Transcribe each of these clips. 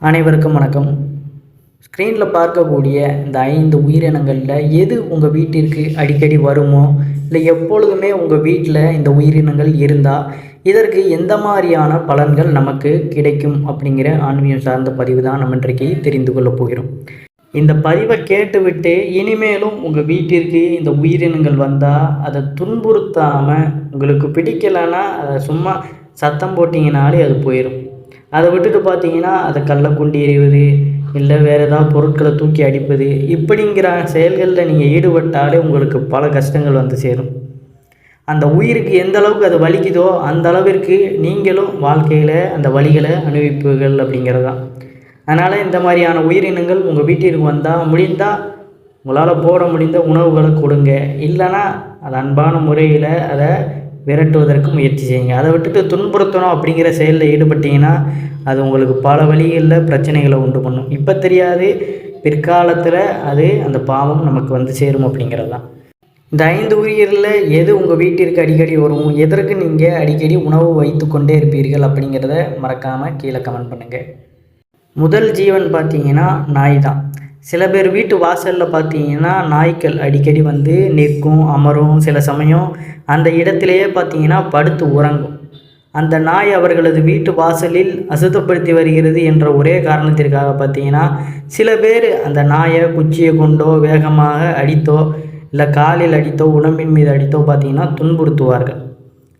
அனைவருக்கும் வணக்கம். ஸ்க்ரீனில் பார்க்கக்கூடிய இந்த ஐந்து உயிரினங்களில் எது உங்கள் வீட்டிற்கு அடிக்கடி வருமோ இல்லை எப்பொழுதுமே உங்கள் வீட்டில் இந்த உயிரினங்கள் இருந்தால் இதற்கு எந்த மாதிரியான பலன்கள் நமக்கு கிடைக்கும் அப்படிங்கிற ஆன்மீகம் சார்ந்த பதிவு தான் நம்ம இன்றைக்கு தெரிந்து கொள்ளப் போகிறோம். இந்த பதிவை கேட்டுவிட்டு இனிமேலும் உங்கள் வீட்டிற்கு இந்த உயிரினங்கள் வந்தால் அதை துன்புறுத்தாமல் உங்களுக்கு பிடிக்கலைன்னா அதை சும்மா சத்தம் போட்டிங்கனாலே அது போயிடும் அதை விட்டுட்டு பார்த்தீங்கன்னா அதை கல்லை குண்டி எறிவது இல்லை வேறு ஏதாவது பொருட்களை தூக்கி அடிப்பது இப்படிங்கிற செயல்களில் நீங்கள் ஈடுபட்டாலே உங்களுக்கு பல கஷ்டங்கள் வந்து சேரும். அந்த உயிருக்கு எந்த அளவுக்கு அது வலிக்குதோ அந்த அளவிற்கு நீங்களும் வாழ்க்கையில் அந்த வலிகளை அனுபவிப்புகள் அப்படிங்கிறது தான் அதனால் இந்த மாதிரியான உயிரினங்கள் உங்கள் வீட்டிற்கு வந்தால் முடிந்தால் உங்களால் போட முடிந்த உணவுகளை கொடுங்க. இல்லைன்னா அது அன்பான முறையில் அதை விரட்டுவதற்கு முயற்சி செய்யுங்க. அதை விட்டுட்டு துன்புறுத்தணும் அப்படிங்கிற செயலில் ஈடுபட்டீங்கன்னா அது உங்களுக்கு பல வழிகளில் பிரச்சனைகளை உண்டு பண்ணும். இப்போ தெரியாது பிற்காலத்தில் அது அந்த பாவம் நமக்கு வந்து சேரும் அப்படிங்கிறது தான். இந்த ஐந்து உயிரில் எது உங்கள் வீட்டிற்கு அடிக்கடி வரும்? எதற்கு நீங்கள் அடிக்கடி உணவு வைத்து கொண்டே இருப்பீர்கள் அப்படிங்கிறத மறக்காமல் கீழே கமெண்ட் பண்ணுங்கள் முதல் ஜீவன் பார்த்தீங்கன்னா நாய் தான். சில பேர் வீட்டு வாசலில் பார்த்தீங்கன்னா நாய்க்கள் அடிக்கடி வந்து நிற்கும் அமரும். சில சமயம் அந்த இடத்திலேயே பார்த்தீங்கன்னா படுத்து உறங்கும். அந்த நாய் அவர்களது வீட்டு வாசலில் அசுத்தப்படுத்தி வருகிறது என்ற ஒரே காரணத்திற்காக பார்த்தீங்கன்னா சில பேர் அந்த நாயை குச்சியை கொண்டோ வேகமாக அடித்தோ இல்லை காலில் அடித்தோ உடம்பின் மீது அடித்தோ பார்த்தீங்கன்னா துன்புறுத்துவார்கள்.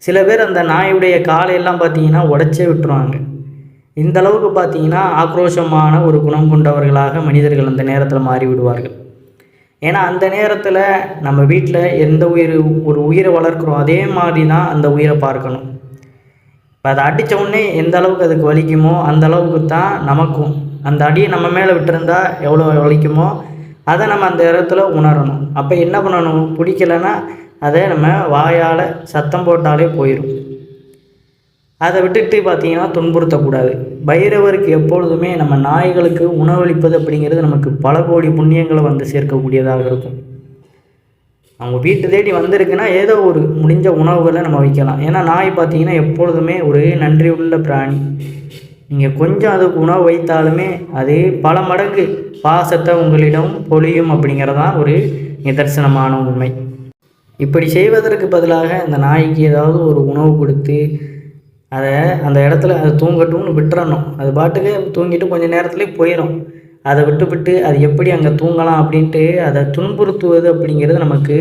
சில பேர் அந்த நாயுடைய காலையெல்லாம் பார்த்தீங்கன்னா உடச்சே விட்டுருவாங்க. இந்த அளவுக்கு பார்த்தீங்கன்னா ஆக்ரோஷமான ஒரு குணம் கொண்டவர்களாக மனிதர்கள் அந்த நேரத்தில் மாறிவிடுவார்கள். ஏன்னா அந்த நேரத்தில் நம்ம வீட்டில் எந்த உயிர் ஒரு உயிரை வளர்க்குறோம் அதே மாதிரி தான் அந்த உயிரை பார்க்கணும். இப்போ அதை அடித்த உடனே எந்த அளவுக்கு அதுக்கு வலிக்குமோ அந்த அளவுக்கு தான் நமக்கும். அந்த அடியை நம்ம மேலே விட்டுருந்தா எவ்வளோ வலிக்குமோ அதை நம்ம அந்த இடத்துல உணரணும். அப்போ என்ன பண்ணணும்? பிடிக்கலைன்னா அதை நம்ம வாயால் சத்தம் போட்டாலே போயிடும் அதை விட்டுட்டு பார்த்தீங்கன்னா துன்புறுத்தக்கூடாது. பைரவருக்கு எப்பொழுதுமே நம்ம நாய்களுக்கு உணவளிப்பது அப்படிங்கிறது நமக்கு பல கோடி புண்ணியங்களை வந்து சேர்க்கக்கூடியதாக இருக்கும். அவங்க வீட்டு தேடி வந்திருக்குன்னா ஏதோ ஒரு முடிஞ்ச உணவுகளை நம்ம வைக்கலாம். ஏன்னா நாய் பார்த்தீங்கன்னா எப்பொழுதுமே ஒரு நன்றி உள்ள பிராணி. நீங்கள் கொஞ்சம் அதுக்கு உணவு வைத்தாலுமே அது பல மடங்கு பாசத்தை உங்களிடம் பொழியும் அப்படிங்கிறதான் ஒரு நிதர்சனமான உண்மை. இப்படி செய்வதற்கு பதிலாக அந்த நாய்க்கு ஏதாவது ஒரு உணவு கொடுத்து அதை அந்த இடத்துல அது தூங்கட்டும்னு விட்டுறணும். அது பாட்டுக்கு தூங்கிட்டு கொஞ்சம் நேரத்துலேயே போயிடும் அதை விட்டுவிட்டு அது எப்படி அங்கே தூங்கலாம் அப்படின்ட்டு அதை துன்புறுத்துவது அப்படிங்கிறது நமக்கு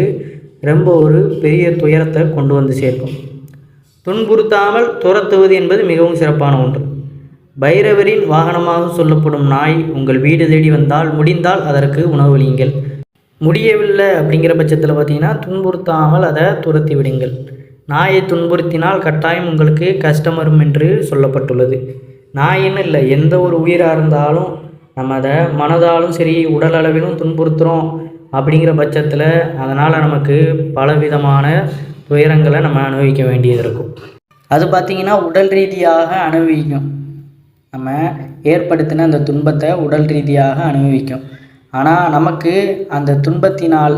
ரொம்ப ஒரு பெரிய துயரத்தை கொண்டு வந்து சேர்க்கும். துன்புறுத்தாமல் துரத்துவது என்பது மிகவும் சிறப்பான ஒன்று. பைரவரின் வாகனமாக சொல்லப்படும் நாய் உங்கள் வீடு தேடி வந்தால் முடிந்தால் அதற்கு உணவளியுங்கள் முடியவில்லை அப்படிங்கிற பட்சத்தில் பார்த்தீங்கன்னா துன்புறுத்தாமல் அதை துரத்தி விடுங்கள். நாயை துன்புறுத்தினால் கட்டாயம் உங்களுக்கு கஷ்டம் வரும் என்று சொல்லப்பட்டுள்ளது. நாயின்னு இல்லை எந்த ஒரு உயிராக இருந்தாலும் நம்ம அதை மனதாலும் சரி உடல் அளவிலும் துன்புறுத்துகிறோம் அப்படிங்கிற பட்சத்தில் அதனால் நமக்கு பலவிதமான துயரங்களை நம்ம அனுபவிக்க வேண்டியது இருக்கும். அது பார்த்திங்கன்னா உடல் ரீதியாக அனுபவிக்கும். நம்ம ஏற்படுத்தின அந்த துன்பத்தை உடல் ரீதியாக அனுபவிக்கும். ஆனால் நமக்கு அந்த துன்பத்தினால்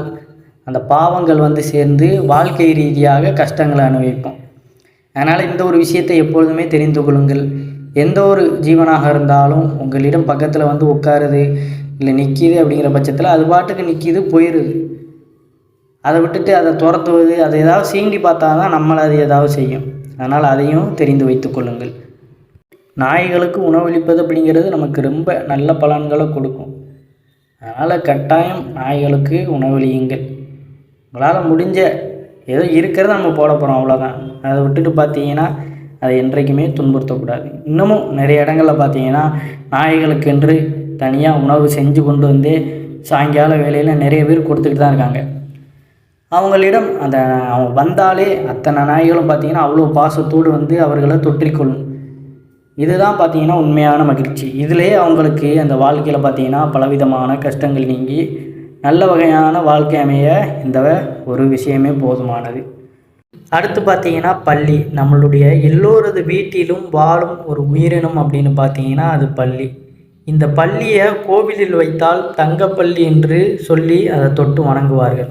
அந்த பாவங்கள் வந்து சேர்ந்து வாழ்க்கை ரீதியாக கஷ்டங்களை அனுபவிப்போம். அதனால் இந்த ஒரு விஷயத்தை எப்பொழுதுமே தெரிந்து கொள்ளுங்கள். எந்த ஒரு ஜீவனாக இருந்தாலும் உங்களிடம் பக்கத்தில் வந்து உட்காருது இல்லை நிற்கிது அப்படிங்கிற பட்சத்தில் அது பாட்டுக்கு நிற்கிது போயிடுது அதை விட்டுட்டு அதை துரத்துவது அதை ஏதாவது சீண்டி பார்த்தா தான் நம்மளை அது ஏதாவது செய்யும். அதனால் அதையும் தெரிந்து வைத்து கொள்ளுங்கள். நாய்களுக்கு உணவளிப்பது அப்படிங்கிறது நமக்கு ரொம்ப நல்ல பலன்களை கொடுக்கும். அதனால் கட்டாயம் நாய்களுக்கு உணவளியுங்கள் உங்களால் முடிஞ்ச ஏதோ இருக்கிறத நம்ம போட போகிறோம் அவ்வளோதான் அதை விட்டுட்டு பார்த்தீங்கன்னா அதை என்றைக்குமே துன்புறுத்தக்கூடாது. இன்னமும் நிறைய இடங்களில் பார்த்தீங்கன்னா நாய்களுக்கென்று தனியாக உணவு செஞ்சு கொண்டு வந்து சாயங்கால வேலையில் நிறைய பேர் கொடுத்துக்கிட்டு தான் இருக்காங்க. அவங்களிடம் அந்த அவங்க வந்தாலே அத்தனை நாய்களும் பார்த்தீங்கன்னா அவ்வளோ பாசத்தோடு வந்து அவர்களை தொற்றிக்கொள்ளும். இதுதான் பார்த்தீங்கன்னா உண்மையான மகிழ்ச்சி. இதிலே அவங்களுக்கு அந்த வாழ்க்கையில் பார்த்திங்கன்னா பலவிதமான கஷ்டங்கள் நீங்கி நல்ல வகையான வாழ்க்கை அமைய இந்த ஒரு விஷயமே போதுமானது. அடுத்து பார்த்தீங்கன்னா பள்ளி. நம்மளுடைய எல்லோரது வீட்டிலும் வாழும் ஒரு உயிரினம் அப்படின்னு பார்த்தீங்கன்னா அது பள்ளி. இந்த பள்ளியை கோவிலில் வைத்தால் தங்கப்பள்ளி என்று சொல்லி அதை தொட்டு வணங்குவார்கள்.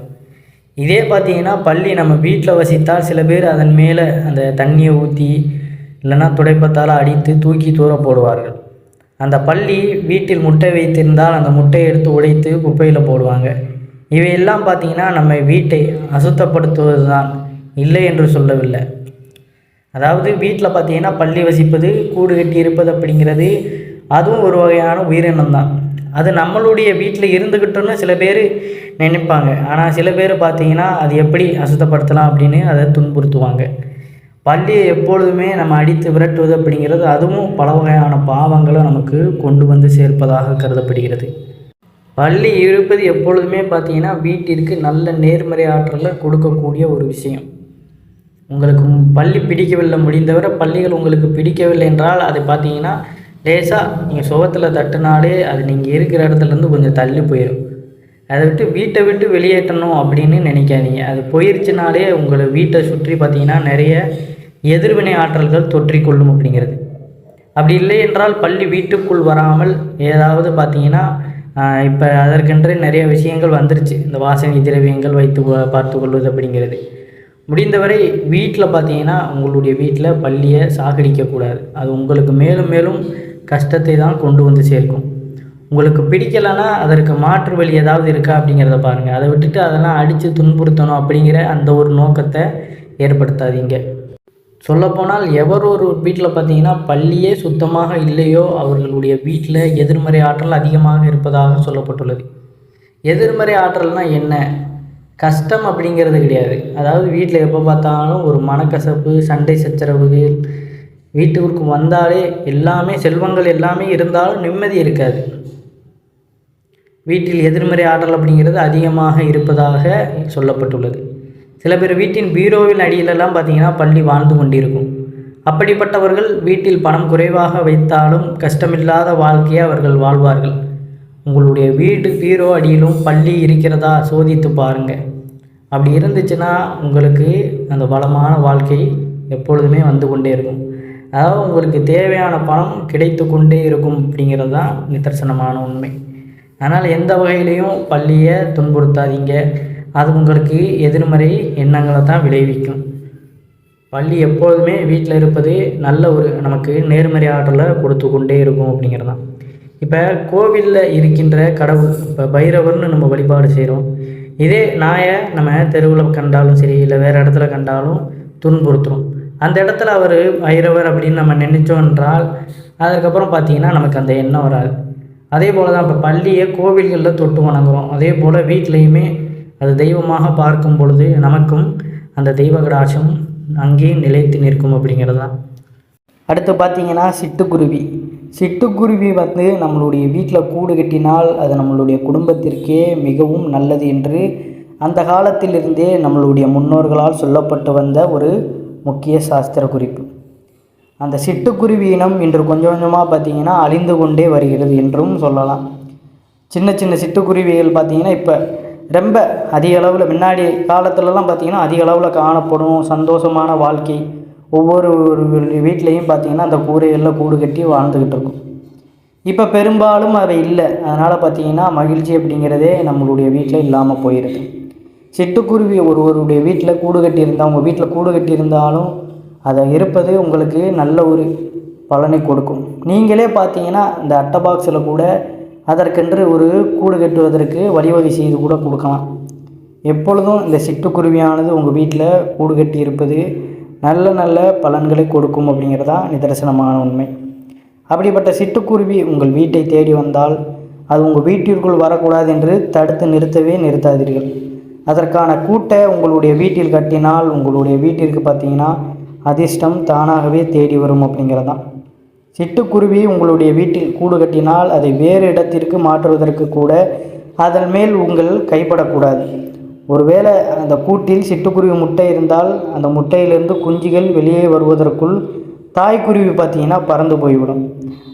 இதே பார்த்தீங்கன்னா பள்ளி நம்ம வீட்டில் வசித்தால் சில பேர் அதன் மேலே அந்த தண்ணியை ஊற்றி இல்லைன்னா துடைப்பத்தால் அடித்து தூக்கி தூர போடுவார்கள். அந்த பள்ளி வீட்டில் முட்டை வைத்திருந்தால் அந்த முட்டையை எடுத்து உடைத்து குப்பையில் போடுவாங்க. இவையெல்லாம் பார்த்தீங்கன்னா நம்ம வீட்டை அசுத்தப்படுத்துவது தான் இல்லை என்று சொல்லவில்லை. அதாவது வீட்டில் பார்த்திங்கன்னா பள்ளி வசிப்பது கூடு கட்டி இருப்பது அப்படிங்கிறது அதுவும் ஒரு வகையான உயிரினம் தான் அது நம்மளுடைய வீட்டில் இருந்துக்கிட்டோன்னு சில பேர் நினைப்பாங்க. ஆனால் சில பேர் பார்த்தீங்கன்னா அது எப்படி அசுத்தப்படுத்தலாம் அப்படின்னு அதை துன்புறுத்துவாங்க. பள்ளியை எப்பொழுதுமே நம்ம அடித்து விரட்டுவது அப்படிங்கிறது அதுவும் பல வகையான பாவங்களை நமக்கு கொண்டு வந்து சேர்ப்பதாக கருதப்படுகிறது. பள்ளி இருப்பது எப்பொழுதுமே பார்த்தீங்கன்னா வீட்டிற்கு நல்ல நேர்மறை ஆற்றலை கொடுக்கக்கூடிய ஒரு விஷயம். உங்களுக்கு பள்ளி பிடிக்கவில்லை முடிந்தவரை பள்ளிகள் உங்களுக்கு பிடிக்கவில்லை என்றால் அதை பார்த்தீங்கன்னா லேசாக நீங்கள் சுகத்தில் தட்டுனாலே அது நீங்கள் இருக்கிற இடத்துலேருந்து கொஞ்சம் தள்ளி போயிடும் அதை விட்டு வீட்டை விட்டு வெளியேற்றணும் அப்படின்னு நினைக்காதீங்க. அது போயிருச்சுனாலே உங்களை வீட்டை சுற்றி பார்த்தீங்கன்னா நிறைய எதிர்வினை ஆற்றல்கள் தொற்றிக்கொள்ளும் அப்படிங்கிறது. அப்படி இல்லை என்றால் பள்ளி வீட்டுக்குள் வராமல் ஏதாவது பார்த்தீங்கன்னா இப்போ அதற்கென்று நிறைய விஷயங்கள் வந்துருச்சு. இந்த வாசனை திரவியங்கள் வைத்து பார்த்து கொள்வது அப்படிங்கிறது. முடிந்தவரை வீட்டில் பார்த்தீங்கன்னா உங்களுடைய வீட்டில் பள்ளியை சாகடிக்கக்கூடாது. அது உங்களுக்கு மேலும் மேலும் கஷ்டத்தை தான் கொண்டு வந்து சேர்க்கும். உங்களுக்கு பிடிக்கலைன்னா அதற்கு மாற்று வழி ஏதாவது இருக்கா அப்படிங்கிறத பாருங்கள் அதை விட்டுட்டு அதெல்லாம் அடித்து துன்புறுத்தணும் அப்படிங்கிற அந்த ஒரு நோக்கத்தை ஏற்படுத்தாதீங்க. சொல்லப்போனால் எவர் ஒரு வீட்டில் பார்த்தீங்கன்னா பள்ளியே சுத்தமாக இல்லையோ அவர்களுடைய வீட்டில் எதிர்மறை ஆற்றல் அதிகமாக இருப்பதாக சொல்லப்பட்டுள்ளது. எதிர்மறை ஆற்றல்னால் என்ன? கஷ்டம் அப்படிங்கிறது கிடையாது. அதாவது வீட்டில் எப்போ பார்த்தாலும் ஒரு மனக்கசப்பு சண்டை சச்சரவுகள் வீட்டுக்கு வந்தாலே எல்லாமே செல்வங்கள் எல்லாமே இருந்தாலும் நிம்மதி இருக்காது. வீட்டில் எதிர்மறை ஆற்றல் அப்படிங்கிறது அதிகமாக இருப்பதாக சொல்லப்பட்டுள்ளது. சில பேர் வீட்டின் பீரோவின் அடியிலெல்லாம் பார்த்தீங்கன்னா பள்ளி வாழ்ந்து கொண்டிருக்கும். அப்படிப்பட்டவர்கள் வீட்டில் பணம் குறைவாக வைத்தாலும் கஷ்டமில்லாத வாழ்க்கையை அவர்கள் வாழ்வார்கள். உங்களுடைய வீட்டு பீரோ அடியிலும் பள்ளி இருக்கிறதா சோதித்து பாருங்கள் அப்படி இருந்துச்சுன்னா உங்களுக்கு அந்த வளமான வாழ்க்கை எப்பொழுதுமே வந்து கொண்டே இருக்கும். அதாவது உங்களுக்கு தேவையான பணம் கிடைத்து கொண்டே இருக்கும் அப்படிங்கிறது தான் நிதர்சனமான உண்மை. அதனால் எந்த வகையிலையும் பள்ளியை துன்புறுத்தாதீங்க. அது உங்களுக்கு எதிர்மறை எண்ணங்களை தான் விளைவிக்கும். பள்ளி எப்பொழுதுமே வீட்டில் இருப்பது நல்ல ஒரு நமக்கு நேர்மறை ஆற்றலை கொடுத்து கொண்டே இருக்கும் அப்படிங்கிறது தான் இப்போ கோவிலில் இருக்கின்ற கடவுள் இப்போ பைரவர்னு நம்ம வழிபாடு செய்கிறோம் இதே நாயை நம்ம தெருவில் கண்டாலும் சரி இல்லை வேறு இடத்துல கண்டாலும் துன்புறுத்துறோம். அந்த இடத்துல அவர் பைரவர் அப்படின்னு நம்ம நினைச்சோம் என்றால் அதுக்கப்புறம் பார்த்தீங்கன்னா நமக்கு அந்த எண்ணம் வராது. அதே போல் தான் இப்போ பள்ளியை கோவில்களில் தொட்டு வணங்குறோம். அதே போல் வீட்லேயுமே அது தெய்வமாக பார்க்கும் பொழுது நமக்கும் அந்த தெய்வ கடாட்சம் அங்கே நிலைத்து நிற்கும் அப்படிங்கிறது. தான் அடுத்து பார்த்தீங்கன்னா சிட்டுக்குருவி. சிட்டுக்குருவி வந்து நம்மளுடைய வீட்டில் கூடு கட்டினால் அது நம்மளுடைய குடும்பத்திற்கே மிகவும் நல்லது என்று அந்த காலத்திலிருந்தே நம்மளுடைய முன்னோர்களால் சொல்லப்பட்டு வந்த ஒரு முக்கிய சாஸ்திர குறிப்பு. அந்த சிட்டுக்குருவி இனம் இன்று கொஞ்சம் கொஞ்சமாக பார்த்திங்கன்னா அழிந்து கொண்டே வருகிறது என்றும் சொல்லலாம். சின்ன சின்ன சிட்டுக்குருவிகள் பார்த்திங்கன்னா இப்போ ரொம்ப அதிக அளவில் முன்னாடி காலத்துலலாம் பார்த்தீங்கன்னா அதிக அளவில் காணப்படும் சந்தோஷமான வாழ்க்கை. ஒவ்வொரு ஒரு வீட்லேயும் பார்த்தீங்கன்னா அந்த கூரைகளில் கூடு கட்டி வாழ்ந்துக்கிட்டு இருக்கும். இப்போ பெரும்பாலும் அவை இல்லை. அதனால் பார்த்தீங்கன்னா மகிழ்ச்சி அப்படிங்கிறதே நம்மளுடைய வீட்டில் இல்லாமல் போயிடுது சிட்டுக்குருவி ஒருவருடைய வீட்டில் கூடு கட்டி இருந்தால் உங்கள் வீட்டில் கூடு கட்டி இருந்தாலும் அதை இருப்பது உங்களுக்கு நல்ல ஒரு பலனை கொடுக்கும். நீங்களே பார்த்தீங்கன்னா இந்த அட்டை பாக்ஸில் கூட அதற்கென்று ஒரு கூடு கட்டுவதற்கு வழிவகை செய்து கூட கொடுக்கலாம். எப்பொழுதும் இந்த சிட்டுக்குருவியானது உங்கள் வீட்டில் கூடு கட்டி இருப்பது நல்ல நல்ல பலன்களை கொடுக்கும் அப்படிங்கிறதா நிதர்சனமான உண்மை. அப்படிப்பட்ட சிட்டுக்குருவி உங்கள் வீட்டை தேடி வந்தால் அது உங்கள் வீட்டிற்குள் வரக்கூடாது என்று தடுத்து நிறுத்தவே நிறுத்தாதீர்கள். அதற்கான கூட்டை உங்களுடைய வீட்டில் கட்டினால் உங்களுடைய வீட்டிற்கு பார்த்தீங்கன்னா அதிர்ஷ்டம் தானாகவே தேடி வரும் அப்படிங்கிறதான். சிட்டுக்குருவி உங்களுடைய வீட்டில் கூடு கட்டினால் அதை வேறு இடத்திற்கு மாற்றுவதற்கு கூட அதன் மேல் உங்கள் கைப்படக்கூடாது. ஒருவேளை அந்த கூட்டில் சிட்டுக்குருவி முட்டை இருந்தால் அந்த முட்டையிலிருந்து குஞ்சுகள் வெளியே வருவதற்குள் தாய்க்குருவி பார்த்தீங்கன்னா பறந்து போய்விடும்.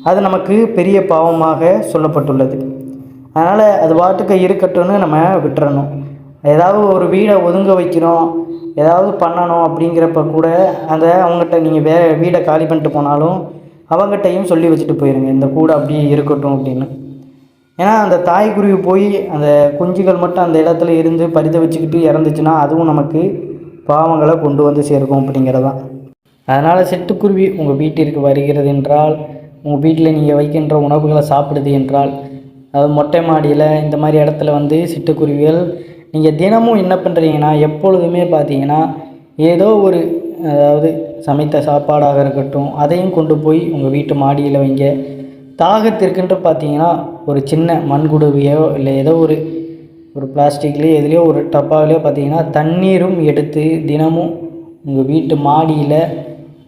அது நமக்கு பெரிய பாவமாக சொல்லப்பட்டுள்ளது. அதனால் அது பாட்டுக்கு இருக்கட்டும்னு நம்ம விட்டுறணும். ஏதாவது ஒரு வீடை ஒதுங்க வைக்கிறோம் ஏதாவது பண்ணணும் அப்படிங்கிறப்ப கூட அந்த அவங்ககிட்ட நீங்கள் வே வீடை காலி பண்ணிட்டு போனாலும் அவங்ககிட்டையும் சொல்லி வச்சுட்டு போயிருங்க. இந்த கூடை அப்படியே இருக்கட்டும் அப்படின்னு. ஏன்னா அந்த தாய்க்குருவி போய் அந்த குஞ்சுகள் மட்டும் அந்த இடத்துல இருந்து பரித வச்சுக்கிட்டு இறந்துச்சுன்னா அதுவும் நமக்கு பாவங்களை கொண்டு வந்து சேர்க்கும் அப்படிங்கிறதான் அதனால் சிட்டுக்குருவி உங்கள் வீட்டிற்கு வருகிறது என்றால் உங்கள் வீட்டில் நீங்கள் வைக்கின்ற உணவுகளை சாப்பிடுது என்றால் அதாவது மொட்டை மாடியில் இந்த மாதிரி இடத்துல வந்து சிட்டுக்குருவிகள் நீங்கள் தினமும் என்ன பண்ணுறீங்கன்னா எப்பொழுதுமே பார்த்தீங்கன்னா ஏதோ ஒரு அதாவது சமைத்த சாப்பாடாக இருக்கட்டும் அதையும் கொண்டு போய் உங்கள் வீட்டு மாடியில் வைங்க. தாகத்திற்குன்ட்டு பார்த்தீங்கன்னா ஒரு சின்ன மண்குடுவையோ இல்லை ஏதோ ஒரு ஒரு பிளாஸ்டிக்லேயோ எதுலேயோ ஒரு டப்பாவிலையோ பார்த்தீங்கன்னா தண்ணீரும் எடுத்து தினமும் உங்கள் வீட்டு மாடியில்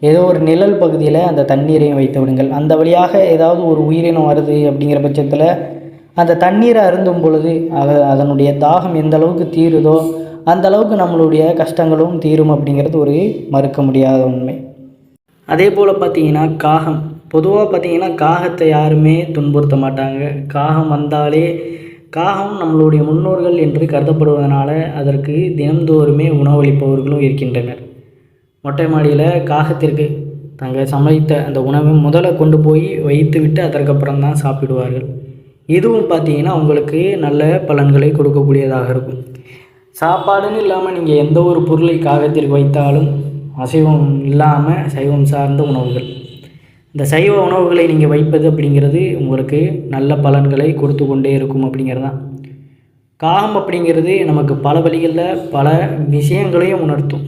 ஏதோ ஒரு நிழல் பகுதியில் அந்த தண்ணீரையும் வைத்து விடுங்கள். அந்த வழியாக ஏதாவது ஒரு உயிரினம் வருது அப்படிங்கிற பட்சத்தில் அந்த தண்ணீரை அருந்தும் பொழுது அதனுடைய தாகம் எந்த அளவுக்கு தீருதோ அந்த அளவுக்கு நம்மளுடைய கஷ்டங்களும் தீரும் அப்படிங்கிறது ஒரு மறுக்க முடியாத உண்மை. அதே போல் பார்த்தீங்கன்னா காகம். பொதுவாக பார்த்தீங்கன்னா காகத்தை யாருமே துன்புறுத்த மாட்டாங்க. காகம் வந்தாலே காகம் நம்மளுடைய முன்னோர்கள் என்று கருதப்படுவதனால அதற்கு தினந்தோறுமே உணவளிப்பவர்களும் இருக்கின்றனர். மொட்டை மாடியில் காகத்திற்கு தங்கள் சமைத்த அந்த உணவை முதல்ல கொண்டு போய் வைத்துவிட்டு அதற்கப்புறம் தான் சாப்பிடுவார்கள். இதுவும் பார்த்தீங்கன்னா உங்களுக்கு நல்ல பலன்களை கொடுக்கக்கூடியதாக இருக்கும். சாப்பாடுன்னு இல்லாமல் நீங்கள் எந்த ஒரு பொருளை காகத்திற்கு வைத்தாலும் அசைவம் இல்லாமல் சைவம் சார்ந்த உணவுகள். இந்த சைவ உணவுகளை நீங்கள் வைப்பது அப்படிங்கிறது உங்களுக்கு நல்ல பலன்களை கொடுத்து கொண்டே இருக்கும் அப்படிங்கிறது தான் காகம் அப்படிங்கிறது நமக்கு பல வழிகளில் பல விஷயங்களையும் உணர்த்தும்.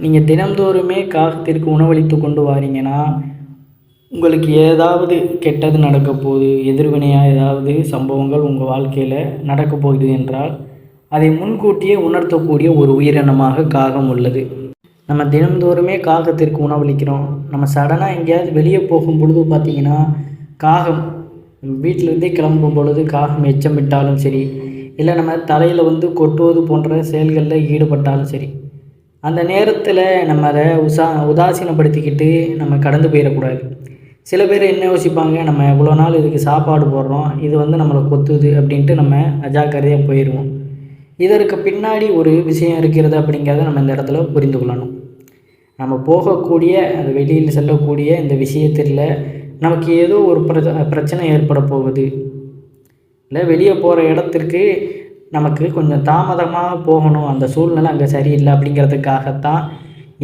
நீங்கள் தினந்தோறுமே காகத்திற்கு உணவளித்து கொண்டு வாரீங்கன்னா உங்களுக்கு ஏதாவது கெட்டது நடக்க போகுது எதிர்வினையாக ஏதாவது சம்பவங்கள் உங்கள் வாழ்க்கையில் நடக்க போகுது என்றால் அதை முன்கூட்டியே உணர்த்தக்கூடிய ஒரு உயிரினமாக காகம் உள்ளது. நம்ம தினந்தோறுமே காகத்திற்கு உணவளிக்கிறோம். நம்ம சடனாக எங்கேயாவது வெளியே போகும் பொழுது பார்த்திங்கன்னா காகம் வீட்டிலேருந்தே கிளம்பும் பொழுது காகம் எச்சமிட்டாலும் சரி இல்லை நம்ம தலையில் வந்து கொட்டுவது போன்ற செயல்களில் ஈடுபட்டாலும் சரி அந்த நேரத்தில் நம்ம அதை உசா உதாசீனப்படுத்திக்கிட்டு நம்ம கடந்து போயிடக்கூடாது. சில பேர் என்ன யோசிப்பாங்க நம்ம இவ்வளோ நாள் இதுக்கு சாப்பாடு போடுறோம் இது வந்து நம்மளை கொத்துது அப்படின்ட்டு நம்ம அஜாக்கிரதையாக போயிடுவோம் இதற்கு பின்னாடி ஒரு விஷயம் இருக்கிறது அப்படிங்கிறத நம்ம இந்த இடத்துல புரிந்து கொள்ளணும். நம்ம போகக்கூடிய அந்த வெளியில் செல்லக்கூடிய இந்த விஷயத்தில் நமக்கு ஏதோ ஒரு பிரச்ச பிரச்சனை ஏற்பட போகுது. இல்லை வெளியே போகிற இடத்திற்கு நமக்கு கொஞ்சம் தாமதமாக போகணும். அந்த சூழ்நிலை அங்கே சரியில்லை அப்படிங்கிறதுக்காகத்தான்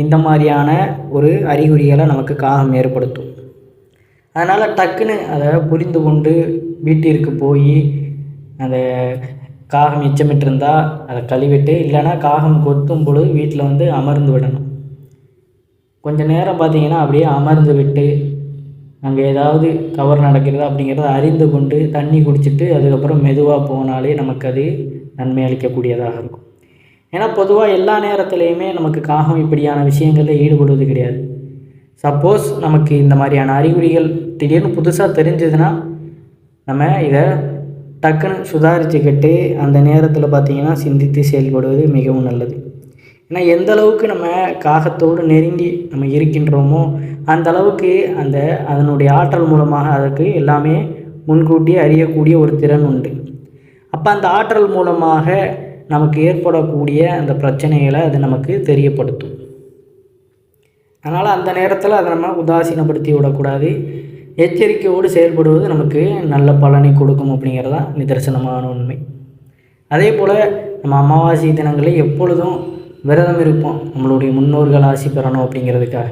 இந்த மாதிரியான ஒரு அறிகுறிகளை நமக்கு காகம் ஏற்படுத்தும். அதனால் டக்குன்னு அதை புரிந்து கொண்டு வீட்டிற்கு போய் அந்த காகம் எச்சமிட்டிருந்தா அதை கழுவிட்டு இல்லைன்னா காகம் கொத்தும் பொழுது வீட்டில் வந்து அமர்ந்து விடணும். கொஞ்சம் நேரம் பார்த்தீங்கன்னா அப்படியே அமர்ந்து விட்டு அங்கே ஏதாவது தவறு நடக்கிறது அப்படிங்கிறத அறிந்து கொண்டு தண்ணி குடிச்சிட்டு அதுக்கப்புறம் மெதுவாக போனாலே நமக்கு அது நன்மை அளிக்கக்கூடியதாக இருக்கும். ஏன்னா பொதுவாக எல்லா நேரத்துலையுமே நமக்கு காகம் இப்படியான விஷயங்களில் ஈடுபடுவது கிடையாது. சப்போஸ் நமக்கு இந்த மாதிரியான அறிகுறிகள் திடீர்னு புதுசாக தெரிஞ்சதுன்னா நம்ம இதை டக்குன்னு சுதாரிச்சுக்கிட்டு அந்த நேரத்தில் பார்த்திங்கன்னா சிந்தித்து செயல்படுவது மிகவும் நல்லது. ஏன்னா எந்த அளவுக்கு நம்ம காகத்தோடு நெருங்கி நம்ம இருக்கின்றோமோ அந்த அளவுக்கு அந்த அதனுடைய ஆற்றல் மூலமாக அதற்கு எல்லாமே முன்கூட்டியே அறியக்கூடிய ஒரு திறன் உண்டு. அப்போ அந்த ஆற்றல் மூலமாக நமக்கு ஏற்படக்கூடிய அந்த பிரச்சனைகளை அது நமக்கு தெரியப்படுத்தும். அதனால் அந்த நேரத்தில் அதை நம்ம உதாசீனப்படுத்தி விடக்கூடாது. எச்சரிக்கையோடு செயல்படுவது நமக்கு நல்ல பலனை கொடுக்கும் அப்படிங்கிறது தான் நிதர்சனமான உண்மை. அதே போல் நம்ம அமாவாசை தினங்களில் எப்பொழுதும் விரதம் இருப்போம். நம்மளுடைய முன்னோர்கள் ஆசி பெறணும் அப்படிங்கிறதுக்காக.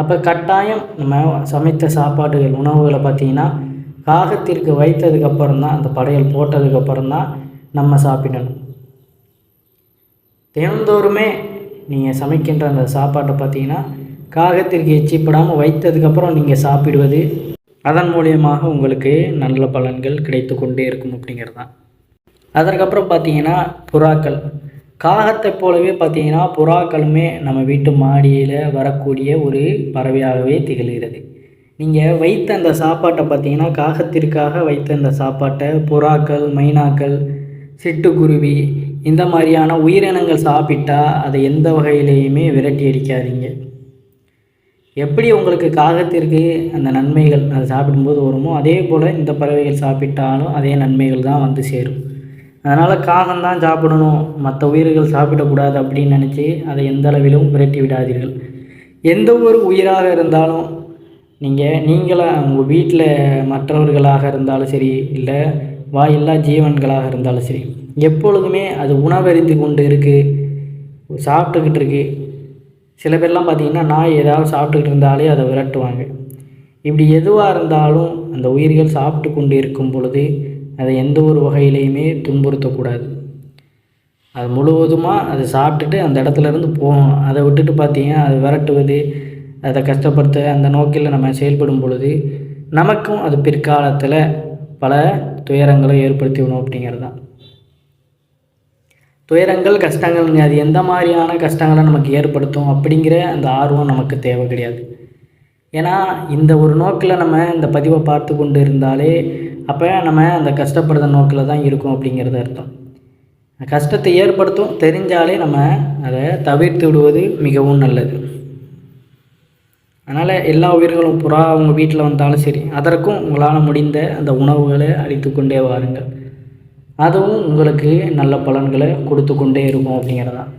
அப்போ கட்டாயம் நம்ம சமைத்த சாப்பாடுகள் உணவுகளை பார்த்திங்கன்னா காகத்திற்கு வைத்ததுக்கப்புறம் தான் அந்த படையல் போட்டதுக்கப்புறம் தான் நம்ம சாப்பிடணும். தினந்தோறுமே நீங்கள் சமைக்கின்ற அந்த சாப்பாட்டை பார்த்தீங்கன்னா காகத்திற்கு எச்சிப்படாமல் வைத்ததுக்கப்புறம் நீங்கள் சாப்பிடுவது அதன் மூலியமாக உங்களுக்கு நல்ல பலன்கள் கிடைத்து கொண்டே இருக்கும் அப்படிங்கிறது தான். அதற்கப்புறம் பார்த்தீங்கன்னா புறாக்கள். காகத்தை போலவே பார்த்தீங்கன்னா புறாக்களுமே நம்ம வீட்டு மாடியில் வரக்கூடிய ஒரு பறவையாகவே திகழ்கிறது. நீங்கள் வைத்த அந்த சாப்பாட்டை பார்த்தீங்கன்னா காகத்திற்காக வைத்த அந்த சாப்பாட்டை புறாக்கள் மைனாக்கள் சிட்டுக்குருவி இந்த மாதிரியான உயிரினங்கள் சாப்பிட்டா அதை எந்த வகையிலையுமே விரட்டி அடிக்காதீங்க. எப்படி உங்களுக்கு காகத்திற்கு அந்த நன்மைகள் அதை சாப்பிடும்போது வருமோ அதே போல் இந்த பறவைகள் சாப்பிட்டாலும் அதே நன்மைகள் தான் வந்து சேரும். அதனால் காகம் தான் சாப்பிடணும். மற்ற உயிர்கள் சாப்பிடக்கூடாது அப்படின்னு நினச்சி அதை எந்த அளவிலும் விரட்டி விடாதீர்கள். எந்த ஒரு உயிராக இருந்தாலும் நீங்கள் நீங்களாக உங்கள் வீட்டில் மற்றவர்களாக இருந்தாலும் சரி இல்லை வாயில்லா ஜீவன்களாக இருந்தாலும் சரி எப்பொழுதுமே அது உணவறிந்து கொண்டு இருக்குது சாப்பிட்டுக்கிட்டு இருக்குது சில பேர்லாம் பார்த்திங்கன்னா நாய் ஏதாவது சாப்பிட்டுக்கிட்டு இருந்தாலே அதை விரட்டுவாங்க. இப்படி எதுவாக இருந்தாலும் அந்த உயிர்கள் சாப்பிட்டு கொண்டு இருக்கும் பொழுது அதை எந்த ஒரு வகையிலையுமே துன்புறுத்தக்கூடாது. அது முழுவதுமாக அதை சாப்பிட்டுட்டு அந்த இடத்துல இருந்து போகணும். அதை விட்டுட்டு பார்த்தீங்கன்னா அது விரட்டுவது அதை கஷ்டப்படுத்த அந்த நோக்கில் நம்ம செயல்படும் பொழுது நமக்கும் அது பிற்காலத்தில் பல துயரங்களை ஏற்படுத்தி விடும் அப்படிங்கிறது தான். துயரங்கள் கஷ்டங்கள்ங்க அது எந்த மாதிரியான கஷ்டங்களை நமக்கு ஏற்படுத்தும் அப்படிங்கிற அந்த ஆர்வம் நமக்கு தேவை கிடையாது. ஏன்னா இந்த ஒரு நோக்கில் நம்ம இந்த பதிவை பார்த்து கொண்டு இருந்தாலே அப்போ நம்ம அந்த கஷ்டப்படுற நோக்கில் தான் இருக்கும் அப்படிங்கிறது அர்த்தம். கஷ்டத்தை ஏற்படுத்தும் தெரிஞ்சாலே நம்ம அதை தவிர்த்து விடுவது மிகவும் நல்லது. அதனால் எல்லா உயிர்களும் புறா அவங்க வீட்டில் வந்தாலும் சரி அதற்கும் உங்களால் முடிந்த அந்த உணவுகளை அளித்து கொண்டே வாருங்கள். அதுவும் உங்களுக்கு நல்ல பலன்களை கொடுத்து கொண்டே இருக்கும் அப்படிங்கிறதான்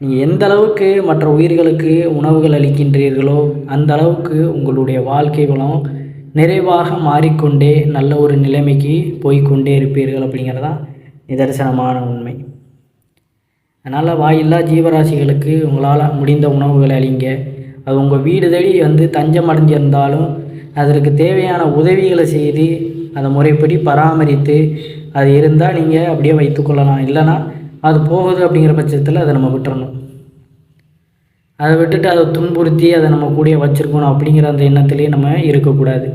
நீங்கள் எந்த அளவுக்கு மற்ற உயிர்களுக்கு உணவுகள் அளிக்கின்றீர்களோ அந்த அளவுக்கு உங்களுடைய வாழ்க்கை வளம் நிறைவாக மாறிக்கொண்டே நல்ல ஒரு நிலைமைக்கு போய்க்கொண்டே இருப்பீர்கள் அப்படிங்கிறது தான் நிதர்சனமான உண்மை. அதனால் வாயில்லா ஜீவராசிகளுக்கு உங்களால் முடிந்த உணவுகளை அளிங்க. அது உங்கள் வீடு தேடி வந்து தஞ்சம் அடைஞ்சிருந்தாலும் அதற்கு தேவையான உதவிகளை செய்து அதை முறைப்படி பராமரித்து அது இருந்தால் நீங்கள் அப்படியே வைத்துக்கொள்ளலாம் இல்லைனா அது போகுது அப்படிங்கிற பட்சத்தில் அதை நம்ம விட்டுறணும். அதை விட்டுட்டு அதை துன்புறுத்தி அதை நம்ம கூடிய வச்சுருக்கணும் அப்படிங்கிற அந்த எண்ணத்துலேயே நம்ம இருக்கக்கூடாது.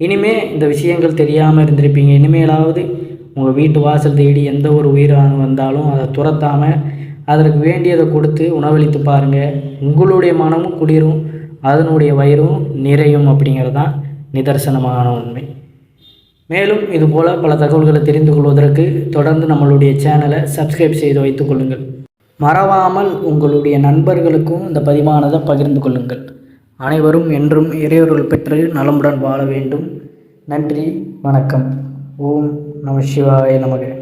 இனிமேல் இந்த விஷயங்கள் தெரியாமல் இருந்திருப்பீங்க. இனிமேலாவது உங்கள் வீட்டு வாசல் தேடி எந்த ஒரு உயிரானு வந்தாலும் அதை துரத்தாமல் அதற்கு வேண்டியதை கொடுத்து உணவளித்து பாருங்கள் உங்களுடைய மனமும் குளிரும் அதனுடைய வயிறும் நிறையும் அப்படிங்கிறது தான் நிதர்சனமான உண்மை. மேலும் இதுபோல் பல தகவல்களை தெரிந்து கொள்வதற்கு தொடர்ந்து நம்மளுடைய சேனலை சப்ஸ்கிரைப் செய்து வைத்துக் கொள்ளுங்கள். மறவாமல் உங்களுடைய நண்பர்களுக்கும் இந்த பதிவானதை பகிர்ந்து கொள்ளுங்கள். அனைவரும் என்றும் இறையொருள் பெற்று நலமுடன் வாழ வேண்டும். நன்றி வணக்கம். ஓம் நம சிவாய நமக.